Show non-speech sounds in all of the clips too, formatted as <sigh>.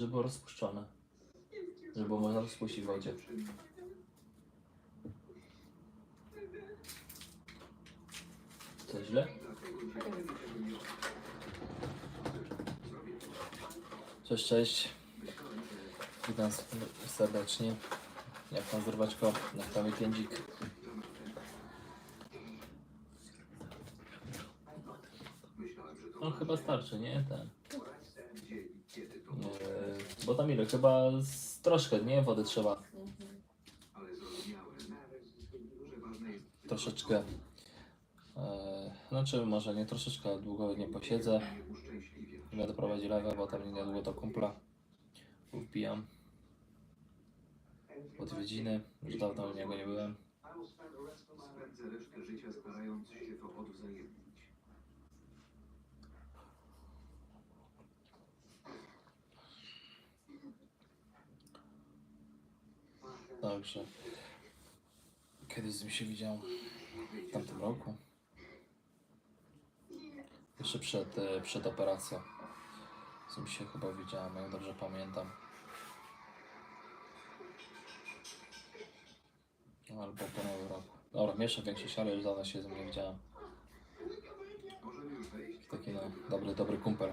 Żeby było rozpuszczone. Żeby było można rozpuścić w wodzie. Co źle? Cześć, cześć. Witam serdecznie. Jak pan zerwaczko? Na prawie piędzik. No chyba starczy, nie? Ten. Eee, bo tam ile? Chyba z troszkę, nie? Wody trzeba. Troszeczkę. Eee, znaczy może nie troszeczkę, długo nie posiedzę. Będę prowadzić lewę, bo tam niedługo do kumpla wbijam. Odwiedziny. Już dawno u niego nie byłem. Spędzę resztę życia starając się to odwzajemnić. Także. Kiedyś z nim się widział w tamtym roku. Jeszcze przed, e, przed operacją. Z nim się chyba widziałem, jak dobrze pamiętam. Albo po nowy roku. Dobra, mieszam większość, ale już dawno się z nim nie widziałem. Taki no, dobry, dobry kumpel.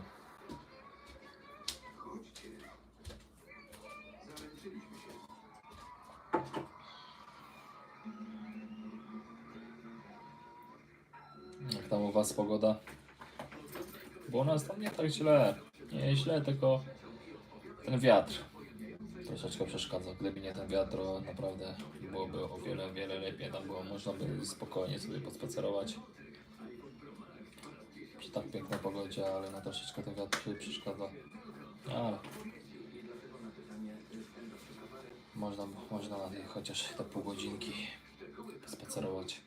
Was pogoda? Bo u nas tam nie tak źle. Nie źle, tylko ten wiatr troszeczkę przeszkadza. Gdyby nie ten wiatr, naprawdę byłoby o wiele, wiele lepiej. Tam było można by spokojnie sobie pospacerować przy tak pięknej pogodzie, ale no troszeczkę ten wiatr przeszkadza. Ale można, można chociaż te pół godzinki spacerować.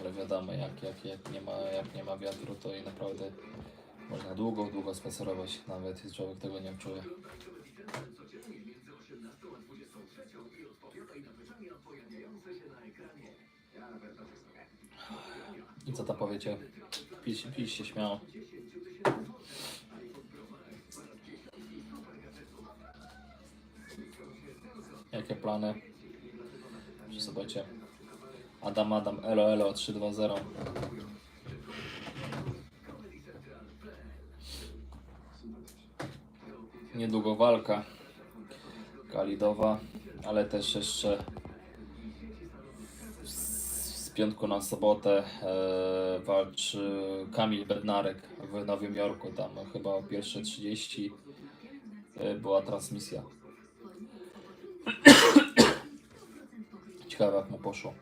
Ale wiadomo, jak, jak, jak, nie ma, jak nie ma wiatru, to i naprawdę można długo, długo spacerować, nawet jeśli człowiek tego nie czuje. I co tam powiecie? Pisz, piszcie śmiało. Jakie plany? Że zobaczcie. Adam, Adam, elo, elo, 320. Niedługo walka Kalidowa, ale też jeszcze z, piątku na sobotę e, walczy Kamil Bednarek w Nowym Jorku. Tam chyba o pierwsze 30 e, była transmisja. <coughs> Ciekawe jak mu poszło.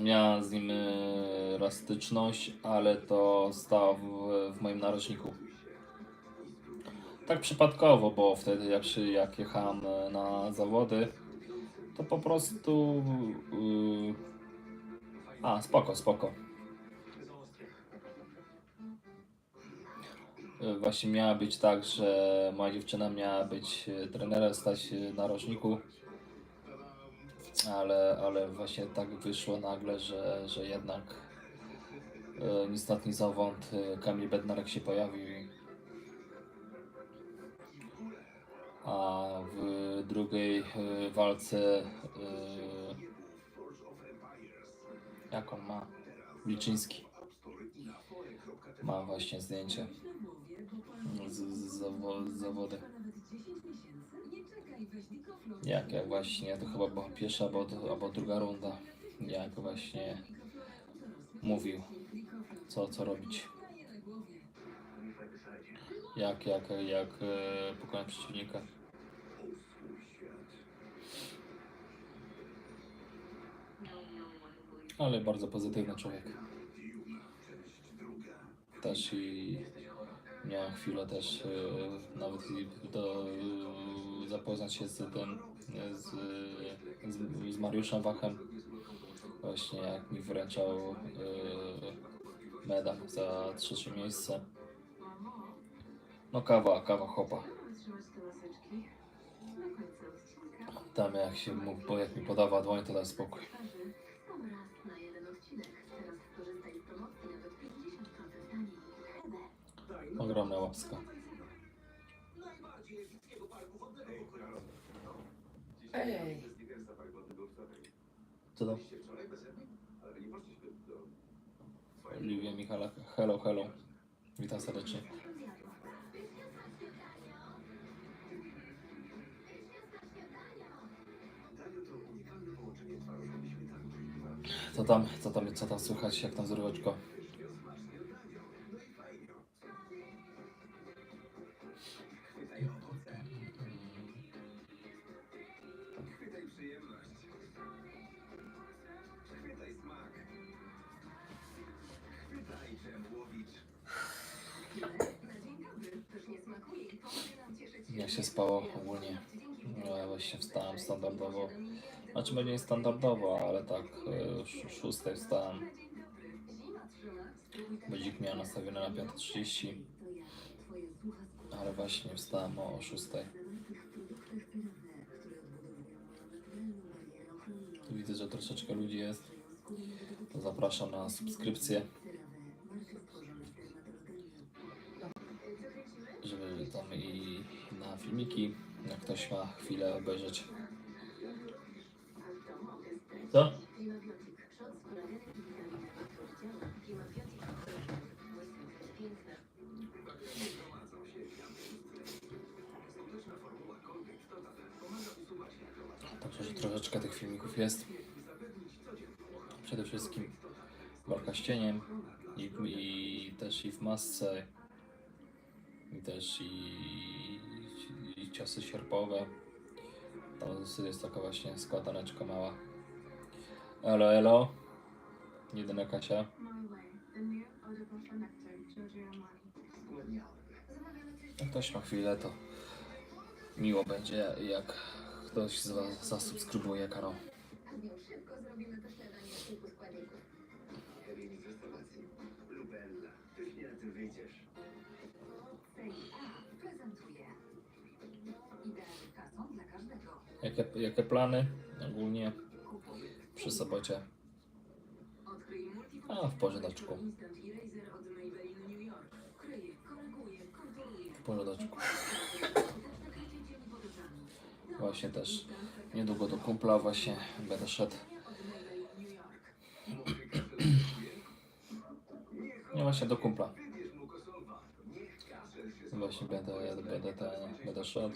Miałem z nim e, raz styczność, ale to stało w, w moim narożniku. Tak przypadkowo, bo wtedy jak, przy, jak jechałem e, na zawody, to po prostu. Yy... A, spoko, spoko. Właśnie miała być tak, że moja dziewczyna miała być e, trenerem, stać e, na ale, ale właśnie tak wyszło nagle, że, że jednak e, ni stąd, ni zowąd e, Kamil Bednarek się pojawił a w drugiej e, walce e, on ma? Wilczyński ma właśnie zdjęcie z, z, z zawody jak, jak właśnie to chyba była pierwsza albo, albo druga runda jak właśnie mówił co, co robić. Jak, jak, jak e, pokonać przeciwnika. Ale bardzo pozytywny człowiek. Też i miałem chwilę też e, nawet do, zapoznać się z tym, z, z, z Mariuszem Wachem. Właśnie jak mi wręczał e, medal za trzecie miejsce. No kawa, kawa chopa. Tam jak się bo jak mi podawa dłoń, to daj spokój. Raz na Ej, Co tam? Liwia Michala, hello, hello. Witam serdecznie. Co tam, co tam, co tam słychać, jak tam zryweczko? Jak się spało ogólnie? Ja właśnie wstałem standardowo. Znaczy będzie nie standardowo, ale tak e, sz- szóstej wstałem. Budzik miałem nastawiony na 5.30, ale właśnie wstałem o 6. Widzę, że troszeczkę ludzi jest. To zapraszam na subskrypcję. Filmiki, jak ktoś ma chwilę obejrzeć. Co? Także, że troszeczkę tych filmików jest. Przede wszystkim walka z cieniem i, i też i w masce i też i, ciosy sierpowe. Jest- jest taka właśnie składaneczka mała. Elo, elo. Jedyna Kasia. Jak ktoś ma chwilę, to miło będzie, jak ktoś z Was zasubskrybuje kanał. Jakie, jakie plany ogólnie przy sobocie? A, w porządeczku. W porządeczku. Właśnie też niedługo do kumpla właśnie będę szedł. Nie właśnie do kumpla. Właśnie będę, będę, ten, będę szedł.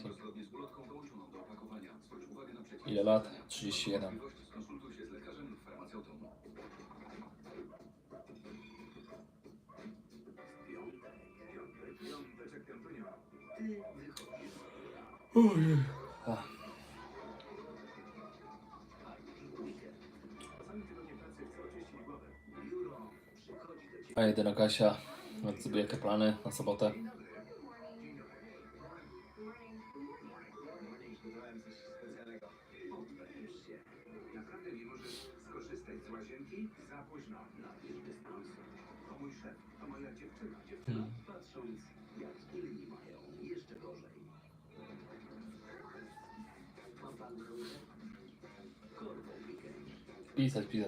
Ile lat? 31. Skonsultuj się z lekarzem lub farmaceutą. Piątek, piątek, piąteczek, piątunio. Ty wychodzisz. Ach. Czasami tygodnie pracy chcę oczyścić głowę. Biuro przychodzi do ciebie. A jedyna Kasia, jak sobie jakie plany na sobotę?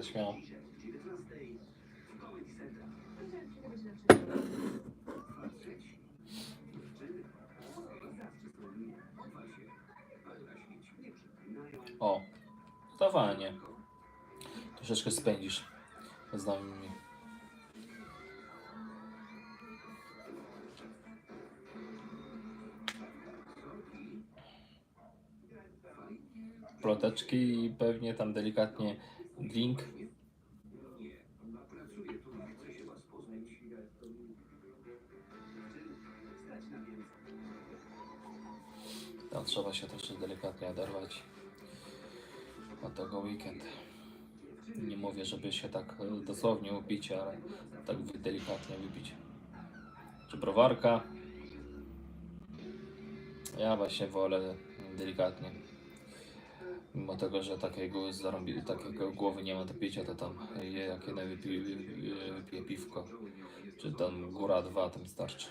Śmieci nie przeklinają. O, to fajnie. Troszeczkę spędzisz z nami. Ploteczki i pewnie tam delikatnie więcej. Tam trzeba się też delikatnie oderwać od tego weekend. Nie mówię, żeby się tak e, dosłownie upić, ale tak delikatnie wypić. Czy browarka? Ja właśnie wolę delikatnie. Mimo tego, że takiego, zarąbi, takiego głowy nie ma do picia, to tam je, jak jedno wypi, wy- wypiję piwko, czy tam góra dwa, to mi starczy.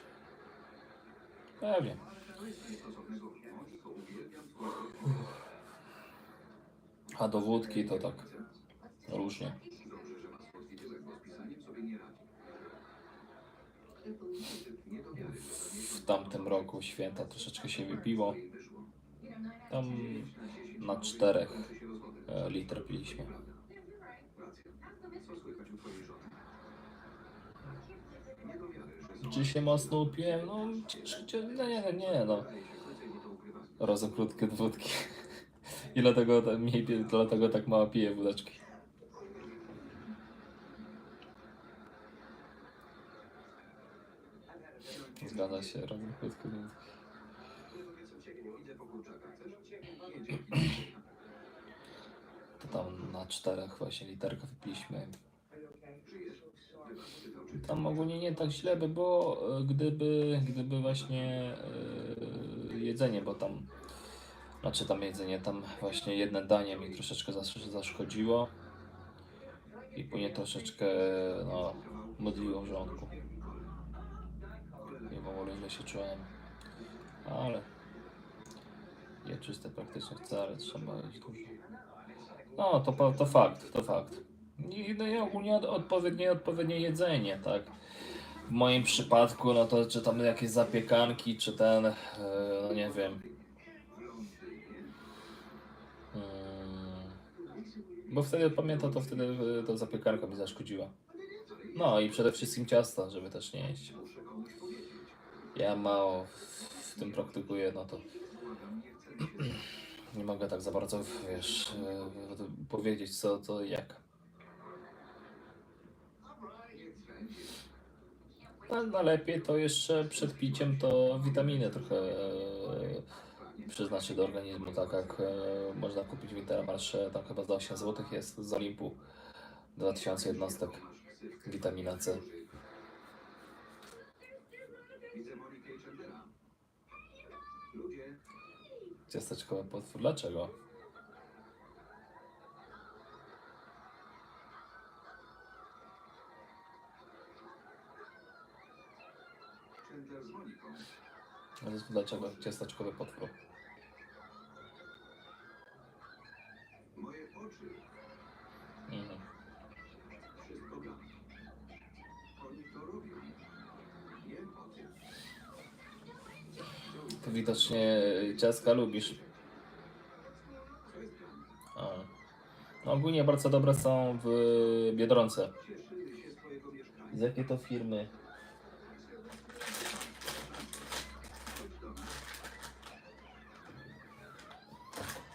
Pewnie. A do wódki to tak różnie. W tamtym roku święta troszeczkę się wypiło. Tam na czterech e, liter piliśmy. Czy się mocno upiłem? No, no nie, nie, no. krótkie wódki. I dlatego, dlatego tak mało piję wódeczki. Zgadza się, rozum krótkie To tam na czterech właśnie literkę wypiliśmy. Tam ogólnie nie tak źle by było, e, gdyby, gdyby właśnie e, jedzenie, bo tam, znaczy tam jedzenie, tam właśnie jedne danie mi troszeczkę zasz- zaszkodziło i później troszeczkę, no, modliło w żołądku. I w ogóle się czułem, ale je czyste praktycznie wcale, trzeba jeść dużo. No, to, to fakt, to fakt. I, no i ogólnie od, odpowiednie, odpowiednie jedzenie, tak. W moim przypadku, no to czy tam jakieś zapiekanki, czy ten, e, no nie wiem. Mm, bo wtedy, pamiętam, to wtedy e, to zapiekanka mi zaszkodziła. No i przede wszystkim ciasta, żeby też nie jeść. Ja mało w tym praktykuję, no to nie mogę tak za bardzo, wiesz, e, powiedzieć co, i jak. No, najlepiej to jeszcze przed piciem to witaminy trochę e, przyznać do organizmu, tak jak e, można kupić w Intermarsze, tam chyba za 8 zł jest z Olimpu 2000 jednostek witamina C. Widzę Monikę i Chandlera. Ludzie, Ciasteczkowe potwór, dlaczego? Dlaczego ciasteczkowy potwór? Widocznie ciastka lubisz. A. No ogólnie bardzo dobre są w Biedronce. Z jakiej to firmy?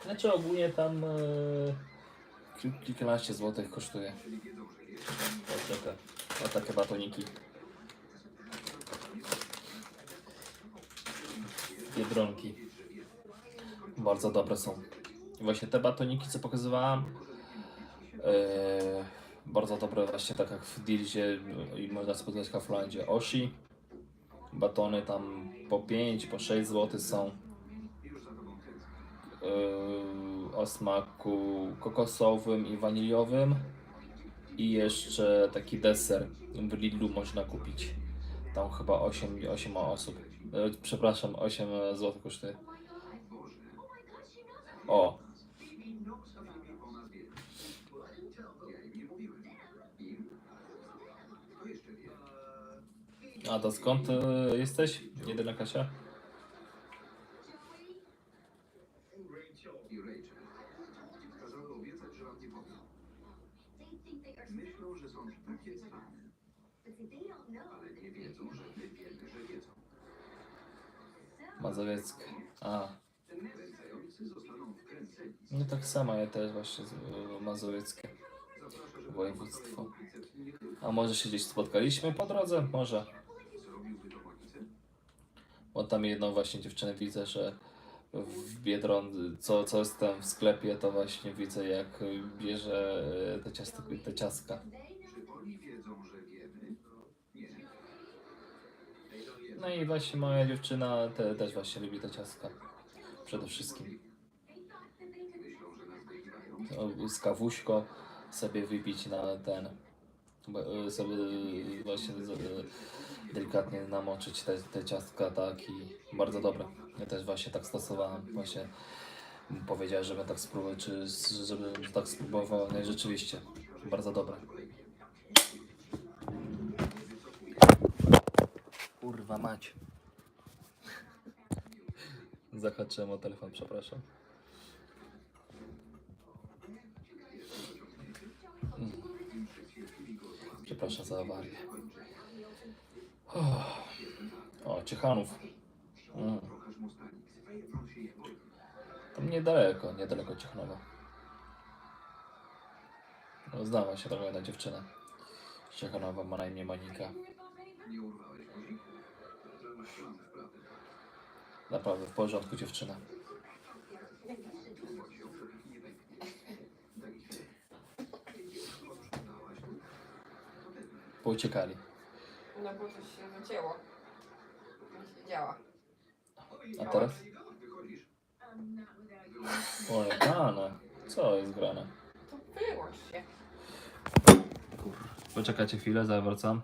Znaczy ogólnie tam e, kil- kilkanaście złotych kosztuje. O takie batoniki. Biedronki. Bardzo dobre są. Właśnie te batoniki, co pokazywałam, e, bardzo dobre właśnie tak jak w Dilzie i można spotkać w Kauflandzie. Oshi. Batony tam po 5, po 6 zł są. Yy, o smaku kokosowym i waniliowym i jeszcze taki deser w Lidlu można kupić. Tam chyba 8, 8 osób. Yy, Przepraszam, 8 zł kosztuje. O, a to skąd yy, jesteś? Jedyna Kasia? I Rachel. Kazały obiecać, że wam nie powiem. Myślą, że są takie same, ale nie wiedzą, że my wiemy, że wiedzą. Mazowieckie. A, no tak samo ja też właśnie z yy, mazowieckie województwo. A może się gdzieś spotkaliśmy po drodze? Może. Bo tam jedną właśnie dziewczynę widzę, że w Biedron, co, co jestem w sklepie, to właśnie widzę jak bierze te, ciasto, te ciastka. Czy oni wiedzą, że wiemy? Nie. No i właśnie moja dziewczyna te, też właśnie lubi te ciastka. Przede wszystkim. Myślą, że nas wykiwają. O, Z kawuśko sobie wypić na ten, y, sobie y, właśnie z- delikatnie namoczyć te, te ciastka, tak i bardzo dobre. Ja też właśnie tak stosowałem, właśnie powiedziała, żebym tak spróbował, czy żebym tak spróbował, no i rzeczywiście, bardzo dobre. Kurwa mać. Zahaczyłem o telefon, przepraszam. Mm. Przepraszam za awarię. O, Ciechanów. Mm. Niedaleko, niedaleko Ciechanowa. No, znała się trochę na dziewczynę. z Ciechanowa ma na imię Monika. Naprawdę, w porządku dziewczyna. Pouciekali. No bo coś się wycięło. Nie siedziała. A teraz? Oj, grane. Co jest grane? To wyłącz się. Poczekajcie chwilę, zawracam.